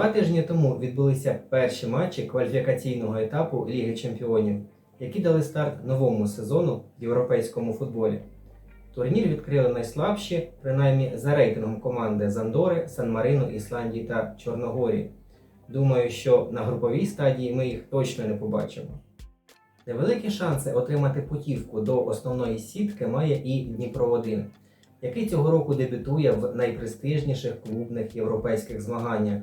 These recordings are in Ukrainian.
Два тижні тому відбулися перші матчі кваліфікаційного етапу Ліги Чемпіонів, які дали старт новому сезону в європейському футболі. Турнір відкрили найслабші, принаймні за рейтингом команди з Андори, Сан-Марину, Ісландії та Чорногорії. Думаю, що на груповій стадії ми їх точно не побачимо. Невеликі шанси отримати путівку до основної сітки має і Дніпро 1 який цього року дебютує в найпрестижніших клубних європейських змаганнях.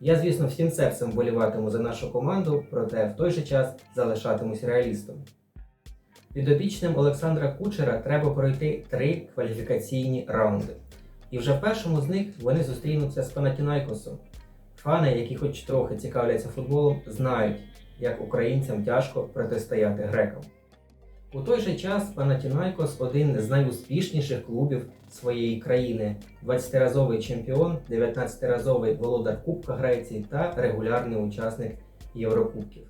Я, звісно, всім серцем вболіватиму за нашу команду, проте в той же час залишатимусь реалістом. Підопічним Олександра Кучера треба пройти три кваліфікаційні раунди. І вже в першому з них вони зустрінуться з Панатінайкосом. Фани, які хоч трохи цікавляться футболом, знають, як українцям тяжко протистояти грекам. У той же час Панатінайкос один з найуспішніших клубів своєї країни, 20-разовий чемпіон, 19-разовий володар Кубка Греції та регулярний учасник Єврокубків.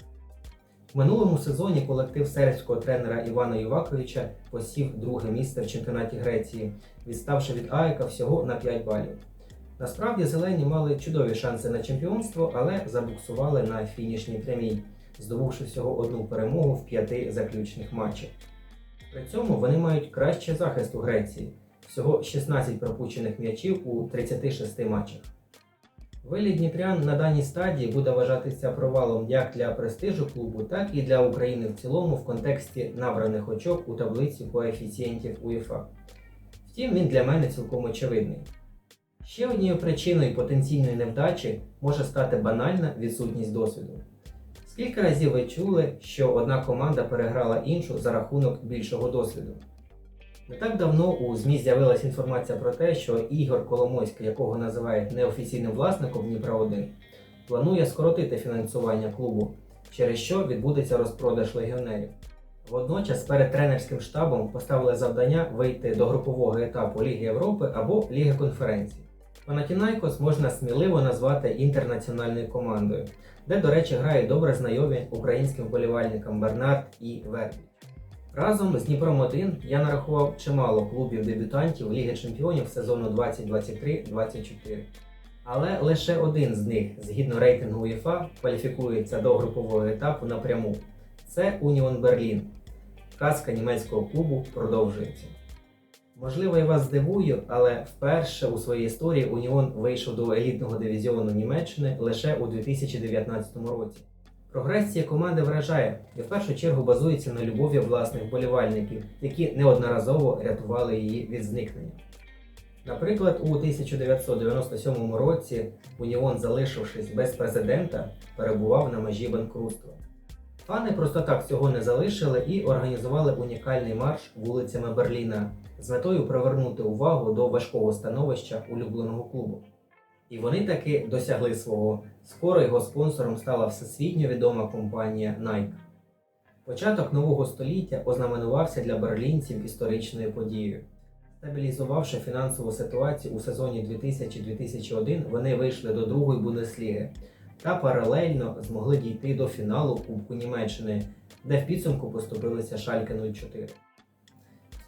В минулому сезоні колектив сербського тренера Івана Юваковича посів друге місце в чемпіонаті Греції, відставши від Аєка всього на 5 балів. Насправді зелені мали чудові шанси на чемпіонство, але забуксували на фінішній прямій, здобувши всього одну перемогу в п'яти заключних матчах. При цьому вони мають кращий захист у Греції всього 16 пропущених м'ячів у 36 матчах. Виліт Дніпрян на даній стадії буде вважатися провалом як для престижу клубу, так і для України в цілому в контексті набраних очок у таблиці коефіцієнтів УЄФА. Втім, він для мене цілком очевидний. Ще однією причиною потенційної невдачі може стати банальна відсутність досвіду. Скільки разів ви чули, що одна команда переграла іншу за рахунок більшого досвіду? Не так давно у ЗМІ з'явилася інформація про те, що Ігор Коломойський, якого називають неофіційним власником Дніпра 1, планує скоротити фінансування клубу, через що відбудеться розпродаж легіонерів. Водночас перед тренерським штабом поставили завдання вийти до групового етапу Ліги Європи або Ліги конференцій. Панатінайкос можна сміливо назвати інтернаціональною командою, де, до речі, грають добре знайомі українським вболівальникам Бернард і Вербіч. Разом з Дніпром 1 я нарахував чимало клубів дебютантів Ліги Чемпіонів сезону 2023-24. Але лише один з них, згідно рейтингу УЄФА, кваліфікується до групового етапу напряму. Це Уніон Берлін. Казка німецького клубу продовжується. Можливо, я вас здивую, але вперше у своїй історії Уніон вийшов до елітного дивізіону Німеччини лише у 2019 році. Прогресія команди вражає і в першу чергу базується на любові власних вболівальників, які неодноразово рятували її від зникнення. Наприклад, у 1997 році Уніон, залишившись без президента, перебував на межі банкрутства. Фани просто так цього не залишили і організували унікальний марш вулицями Берліна з метою привернути увагу до важкого становища улюбленого клубу. І вони таки досягли свого. Скоро його спонсором стала всесвітньо відома компанія Nike. Початок нового століття ознаменувався для берлінців історичною подією. Стабілізувавши фінансову ситуацію у сезоні 2000-2001, вони вийшли до другої Бундесліги та паралельно змогли дійти до фіналу Кубку Німеччини, де в підсумку поступилися Шальке 04.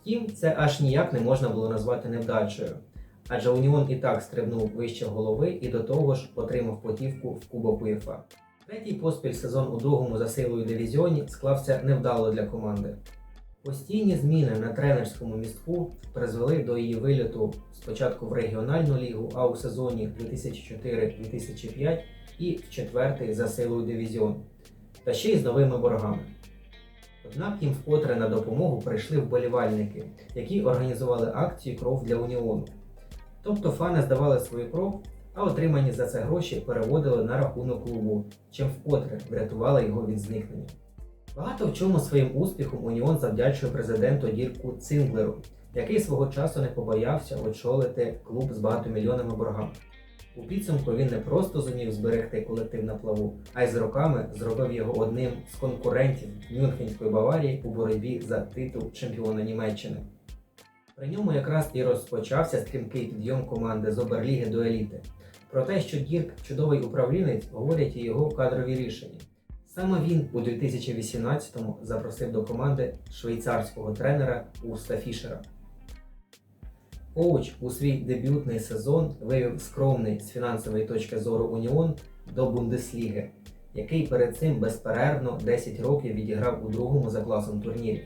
Втім, це аж ніяк не можна було назвати невдачею, адже Уніон і так стрибнув вище голови і до того ж отримав потівку в Кубок УЄФА. Третій поспіль сезон у другому за силою дивізіоні склався невдало для команди. Постійні зміни на тренерському містку призвели до її виліту спочатку в регіональну лігу, а у сезоні 2004-2005 і в четвертий за силою дивізіон, та ще й з новими боргами. Однак їм вкотре на допомогу прийшли вболівальники, які організували акцію Кров для Уніону. Тобто фани здавали свою кров, а отримані за це гроші переводили на рахунок клубу, чим вкотре врятували його від зникнення. Багато в чому своїм успіхом Уніон завдячує президенту Дірку Цинглеру, який свого часу не побоявся очолити клуб з багатомільйонними боргами. У підсумку він не просто зумів зберегти колектив на плаву, а й з роками зробив його одним з конкурентів Мюнхенської Баварії у боротьбі за титул чемпіона Німеччини. При ньому якраз і розпочався стрімкий підйом команди з Оберліги до еліти. Про те, що Дірк чудовий управлінець, говорять і його кадрові рішення. Саме він у 2018-му запросив до команди швейцарського тренера Уста Фішера. Коуч у свій дебютний сезон вивів скромний з фінансової точки зору Уніон до Бундесліги, який перед цим безперервно 10 років відіграв у другому за класом турнірі.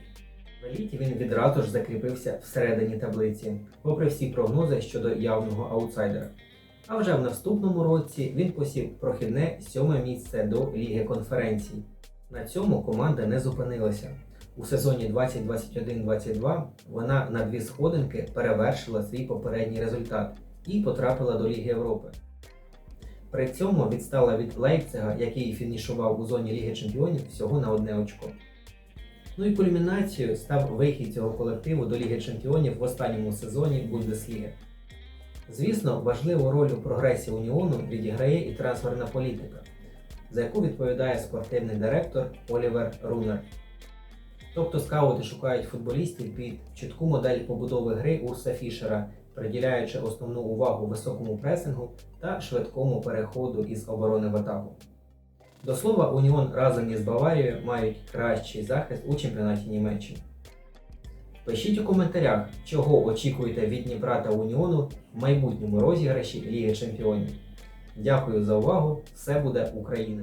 В еліті він відразу ж закріпився всередині таблиці, попри всі прогнози щодо явного аутсайдера. А вже в наступному році він посів прохідне сьоме місце до Ліги конференцій. На цьому команда не зупинилася. У сезоні 2021-22 вона на дві сходинки перевершила свій попередній результат і потрапила до Ліги Європи. При цьому відстала від Лейпцига, який фінішував у зоні Ліги Чемпіонів всього на одне очко. Ну і кульмінацією став вихід цього колективу до Ліги Чемпіонів в останньому сезоні Бундесліги. Звісно, важливу роль у прогресі Уніону відіграє і трансферна політика, за яку відповідає спортивний директор Олівер Рунер. Тобто скаути шукають футболістів під чітку модель побудови гри Урса Фішера, приділяючи основну увагу високому пресингу та швидкому переходу із оборони в атаку. До слова, Уніон разом із Баварією мають кращий захист у чемпіонаті Німеччини. Пишіть у коментарях, чого очікуєте від Дніпра та Уніону в майбутньому розіграші Ліги Чемпіонів. Дякую за увагу! Все буде Україна!